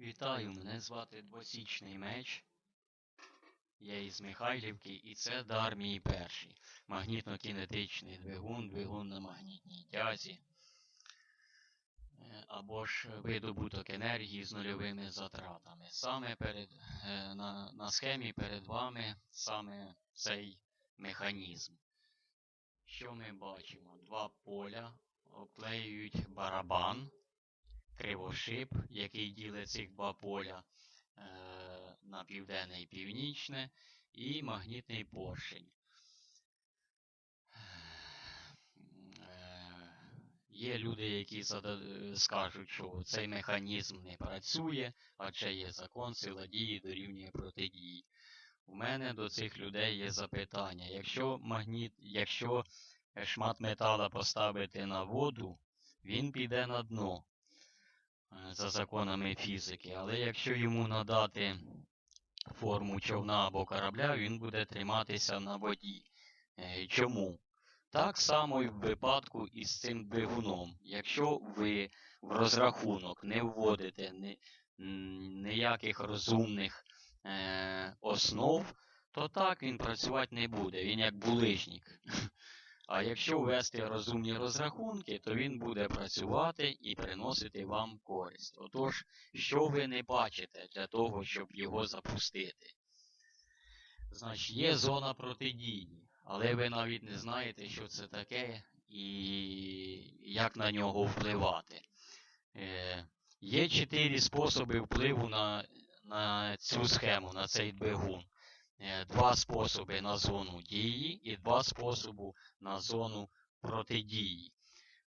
Вітаю, мене звати Двосічний меч. Я із Михайлівки, і це дар мій перший. Магнітно-кінетичний двигун, двигун на магнітній тязі. Е, Або ж видобуток енергії з нульовими затратами. Саме перед, е, на, на схемі перед вами саме цей механізм. Що ми бачимо? Два поля обклеюють барабан кривошип, який ділить цих два поля е, на південне і північне, і магнітний поршень. Е, Є люди, які скажуть, що цей механізм не працює, адже є закон сила дії дорівнює протидії. У мене до цих людей є запитання. Якщо магніт, якщо шмат метала поставити на воду, він піде на дно за законами фізики. Але якщо йому надати форму човна або корабля, він буде триматися на воді. Е, Чому? Так само і в випадку із цим двигуном. Якщо ви в розрахунок не вводите ні, ніяких розумних е, основ, то так він працювати не буде. Він як булижник. А якщо ввести розумні розрахунки, то він буде працювати і приносити вам користь. Отож, що ви не бачите для того, щоб його запустити? Значить, є зона протидії, але ви навіть не знаєте, що це таке і як на нього впливати. Е, є чотири способи впливу на, на цю схему, на цей двигун. Е, два способи на зону дії і два способи на зону протидії.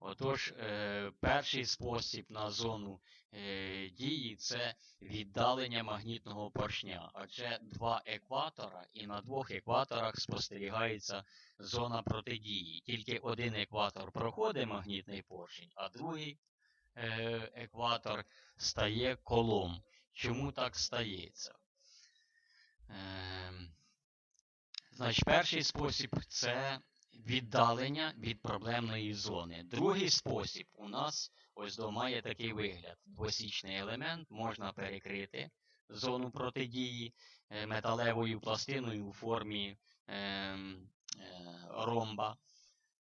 Отож, е, перший спосіб на зону е, дії це віддалення магнітного поршня. Адже два екватора, і на двох екваторах спостерігається зона протидії. Тільки один екватор проходить магнітний поршень, а другий екватор стає колом. Чому так стається? Ем, Значить, перший спосіб це віддалення від проблемної зони. Другий спосіб у нас ось до має такий вигляд. Двосічний елемент можна перекрити зону протидії е, металевою пластиною у формі ем, е, ромба.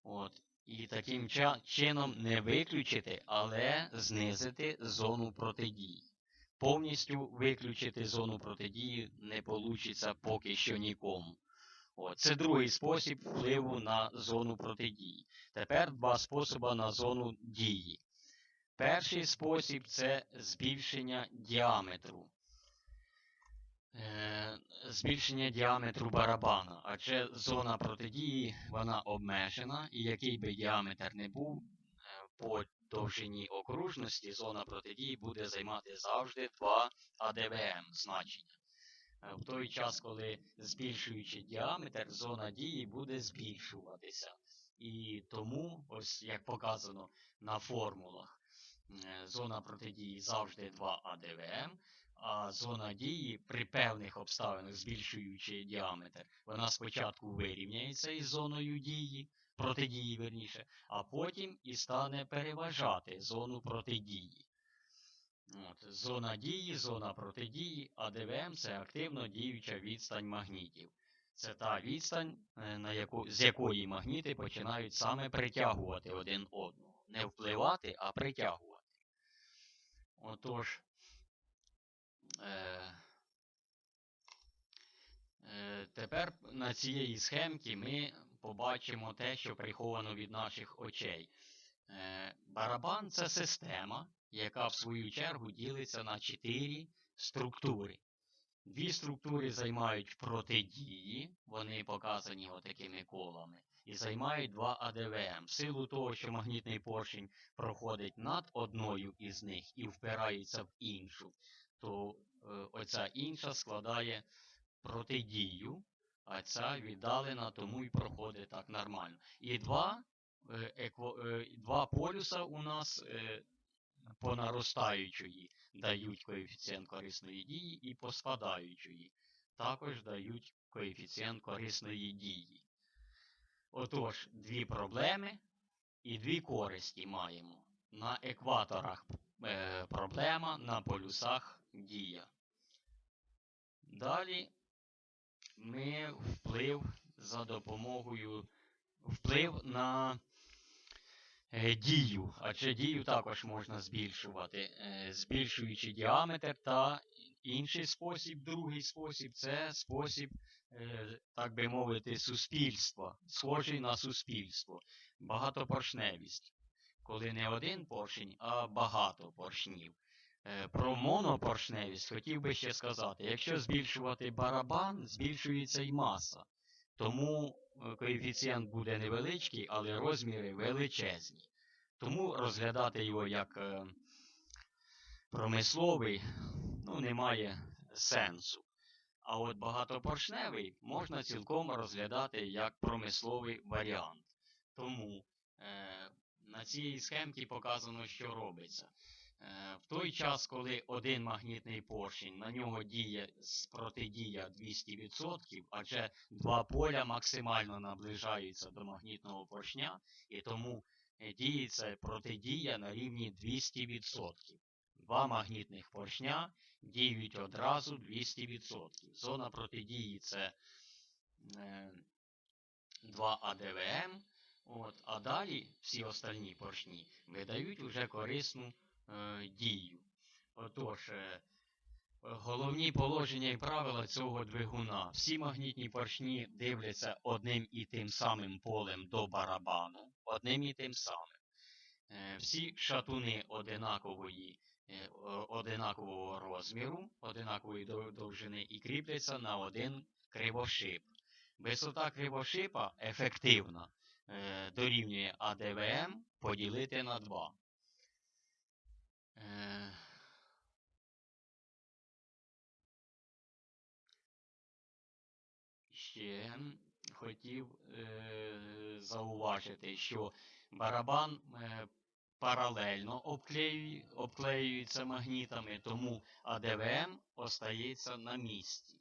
От. І таким чином не виключити, але знизити зону протидії. Повністю виключити зону протидії не вийде поки що нікому. От, це другий спосіб впливу на зону протидії. Тепер два способи на зону дії. Перший спосіб це збільшення діаметру. Е, збільшення діаметру барабана, адже зона протидії вона обмежена, і який би діаметр не був, е, по довжині окружності зона протидії буде займати завжди 2 АДВМ значення. Е, В той час, коли збільшуючи діаметр, зона дії буде збільшуватися. І тому, ось як показано на формулах, е, зона протидії завжди 2 АДВМ, а зона дії при певних обставинах, збільшуючи діаметр, вона спочатку вирівняється із зоною дії, протидії верніше, а потім і стане переважати зону протидії. От, зона дії, зона протидії, а ДВМ це активно діюча відстань магнітів. Це та відстань, е, на яку, з якої магніти починають саме притягувати один одного. Не впливати, а притягувати. Отож, тепер на цієї схемці ми побачимо те, що приховано від наших очей. Е, барабан це система, яка в свою чергу ділиться на чотири структури. Дві структури займають протидії, вони показані отакими колами, і займають два АДВМ. В силу того, що магнітний поршень проходить над одною із них і впирається в іншу, то е, оця інша складає протидію, а ця віддалена, тому і проходить так нормально. І два, е, екво, е, два полюса у нас по наростаючої дають коефіцієнт корисної дії і по спадаючої також дають коефіцієнт корисної дії. Отож, дві проблеми і дві користі маємо. На екваторах е, проблема, на полюсах дія. Далі ми вплив за допомогою вплив на е, дію, адже дію також можна збільшувати, е, збільшуючи діаметр та інший спосіб, другий спосіб це спосіб, е, так би мовити, суспільства, схожий на суспільство, багатопоршневість, коли не один поршень, а багато поршнів. Е, Про монопоршневість хотів би ще сказати, якщо збільшувати барабан, збільшується і маса. Тому е, коефіцієнт буде невеличкий, але розміри величезні. Тому розглядати його як е, промисловий ну, немає сенсу. А от багатопоршневий можна цілком розглядати як промисловий варіант. Тому на цій схемці показано, що робиться. Е, в той час, коли один магнітний поршень, на нього діє протидія 200%, адже два поля максимально наближаються до магнітного поршня, і тому е, діється протидія на рівні 200%. Два магнітних поршня діють одразу 200%. Зона протидії це е, 2 АДВМ, от, а далі всі остальні поршні видають уже корисну е, дію. Отож, е, головні положення і правила цього двигуна. Всі магнітні поршні дивляться одним і тим самим полем до барабану, одним і тим самим. Е, всі шатуни одинакової, е, одинакового розміру, одинакової дов- довжини і кріпляться на один кривошип. Висота кривошипа ефективна дорівнює АДВМ поділити на 2. Е, Ще хотів е, зауважити, що барабан е, паралельно обклеює, обклеюється магнітами, тому АДВМ остається на місці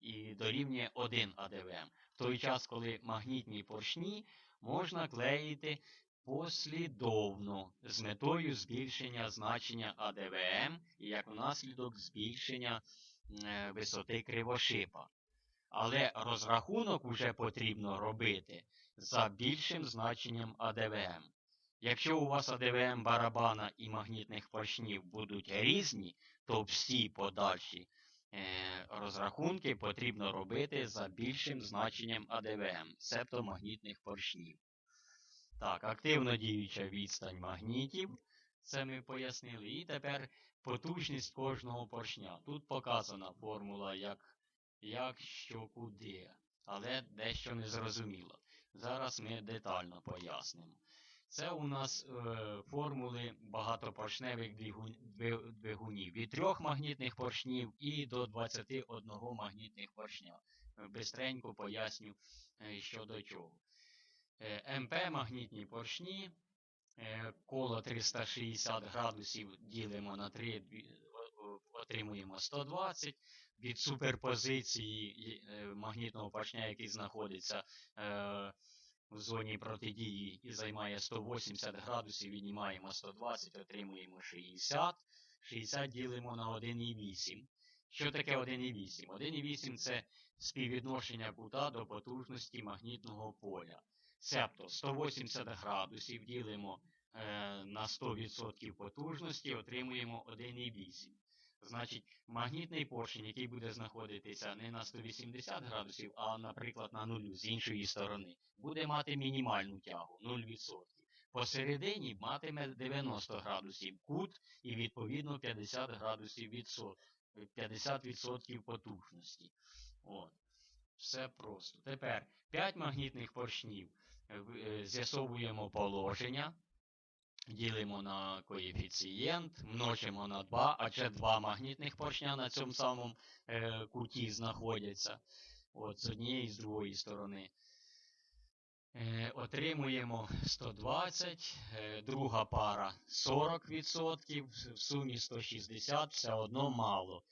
і дорівнює 1 АДВМ. В той час, коли магнітні поршні можна клеїти послідовно з метою збільшення значення АДВМ і як наслідок збільшення е, висоти кривошипа. Але розрахунок уже потрібно робити за більшим значенням АДВМ. Якщо у вас АДВМ барабана і магнітних поршнів будуть різні, то всі подальші розрахунки потрібно робити за більшим значенням АДВМ, себто магнітних поршнів. Так, активно діюча відстань магнітів, це ми пояснили. І тепер потужність кожного поршня. Тут показана формула, як, як що куди, але дещо не зрозуміло. Зараз ми детально пояснимо. Це у нас е, формули багатопоршневих двигунів від трьох магнітних поршнів і до 21 магнітних поршня. Е, Бистренько поясню, е, що до чого. Е, МП магнітні поршні, е, коло 360 градусів ділимо на 3, отримуємо 120. Від суперпозиції е, магнітного поршня, який знаходиться е, в зоні протидії і займає 180 градусів, віднімаємо 120, отримуємо 60. 60 ділимо на 1,8. Що таке 1,8? 1,8 це співвідношення кута до потужності магнітного поля. Себто 180 градусів ділимо е, на 100% потужності, отримуємо 1,8. Значить, магнітний поршень, який буде знаходитися не на 180 градусів, а, наприклад, на нулю з іншої сторони, буде мати мінімальну тягу 0%. Посередині матиме 90 градусів кут і відповідно 50 градусів відсот, 50% потужності. От. Все просто. Тепер 5 магнітних поршнів. Е, З'ясовуємо положення, ділимо на коефіцієнт, множимо на 2, адже два магнітних поршня на цьому самому е, куті знаходяться. От, з однієї і з другої сторони. Е, отримуємо 120, е, друга пара 40%, в сумі 160, все одно мало.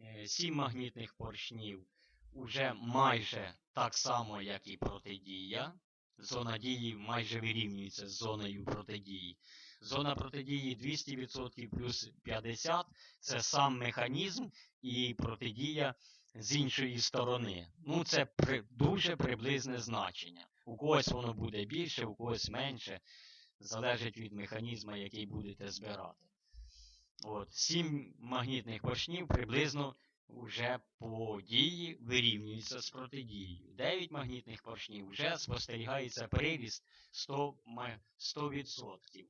Е, Сім магнітних поршнів уже майже так само, як і протидія. Зона дії майже вирівнюється з зоною протидії. Зона протидії 200% плюс 50 це сам механізм і протидія з іншої сторони. Ну, це при, дуже приблизне значення. У когось воно буде більше, у когось менше. Залежить від механізму, який будете збирати. От, 7 магнітних поршнів приблизно вже по дії вирівнюються з протидією. 9 магнітних поршнів вже спостерігається приріст 100, ма- 100%.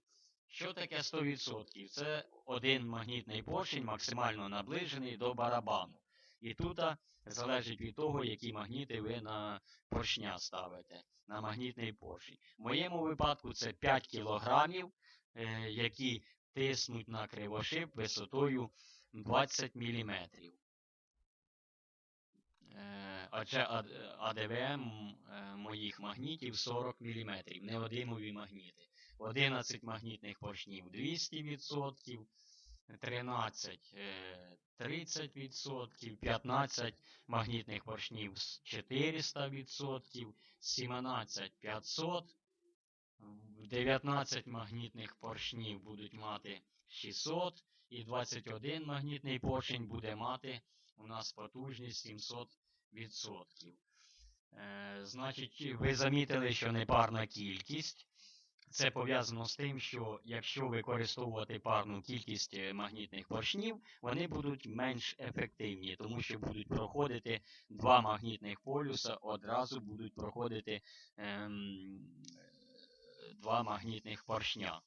Що таке 100%? Це один магнітний поршень максимально наближений до барабану. І тут залежить від того, які магніти ви на поршня ставите, на магнітний поршень. В моєму випадку це 5 кілограмів, е, які тиснуть на кривошип висотою 20 мм. Е, АДВМ е, моїх магнітів 40 мм, неодимові магніти. 11 магнітних поршнів 200%, 13 е, 30%, 15 магнітних поршнів з 400%, 17 500, 19 магнітних поршнів будуть мати 600 і 21 магнітний поршень буде мати у нас потужність 700%. Е, значить, ви замітили, що непарна кількість. Це пов'язано з тим, що якщо використовувати парну кількість е, магнітних поршнів, вони будуть менш ефективні, тому що будуть проходити два магнітних полюса, одразу будуть проходити ем, е, два магнітних поршня.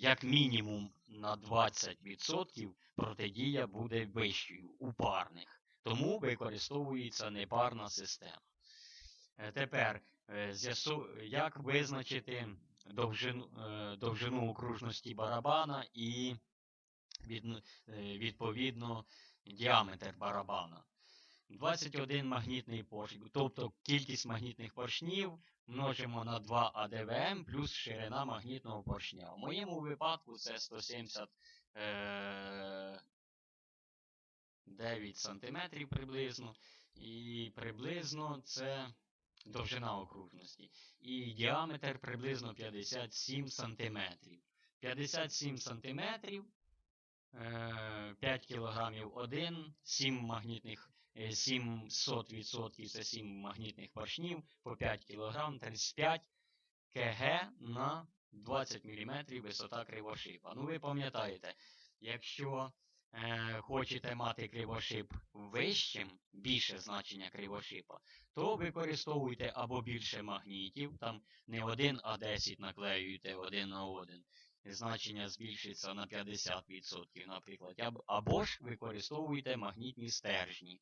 Як мінімум на 20% протидія буде вищою у парних. Тому використовується непарна система. Е, Тепер, е, як визначити довжину, е, довжину окружності барабана і відповідно діаметр барабана. 21 магнітний поршень, тобто кількість магнітних поршнів множимо на 2 АДВМ плюс ширина магнітного поршня. В моєму випадку це 170 е, 9 сантиметрів приблизно. І приблизно це довжина окружності. І діаметр приблизно 57 сантиметрів. 57 сантиметрів, е, 5 кілограмів 1, 7 магнітних, е, 700% це 7 магнітних поршнів по 5 кілограм, 35 кг на 20 мм висота кривошипа. Ну ви пам'ятаєте, якщо е, хочете мати кривошип вищим, більше значення кривошипа, то використовуйте або більше магнітів, там не один, а 10 наклеюєте один на один. Значення збільшиться на 50%, наприклад. Або ж використовуйте магнітні стержні.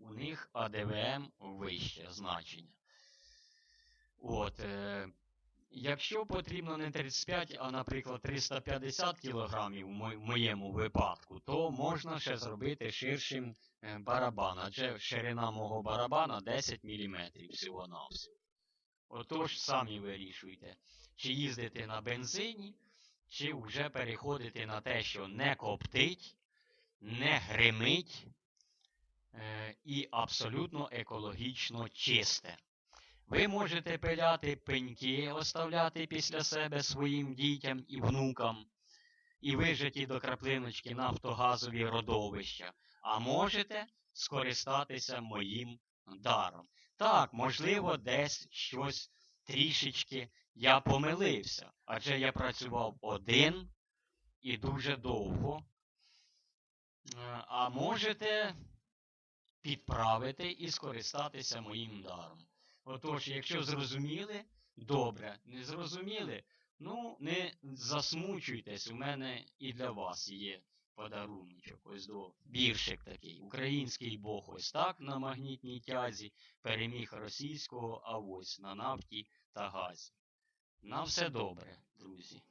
У них АДВМ вище значення. От, е, якщо потрібно не 35, а, наприклад, 350 кг в моєму випадку, то можна ще зробити ширшим е, барабан, адже ширина мого барабана 10 мм всього-навсього. Отож, самі вирішуйте, чи їздити на бензині, чи вже переходити на те, що не коптить, не гримить і абсолютно екологічно чисте. Ви можете пиляти пеньки, оставляти після себе своїм дітям і внукам, і вижаті до краплиночки нафтогазові родовища, а можете скористатися моїм даром. Так, можливо, десь щось трішечки я помилився, адже я працював один і дуже довго. Е, А можете підправити і скористатися моїм даром. Отож, якщо зрозуміли, добре, не зрозуміли, ну не засмучуйтесь, у мене і для вас є подаруночок. Ось до віршик такий. Український Бог ось так на магнітній тязі переміг російського авось на нафті та газі. На все добре, друзі.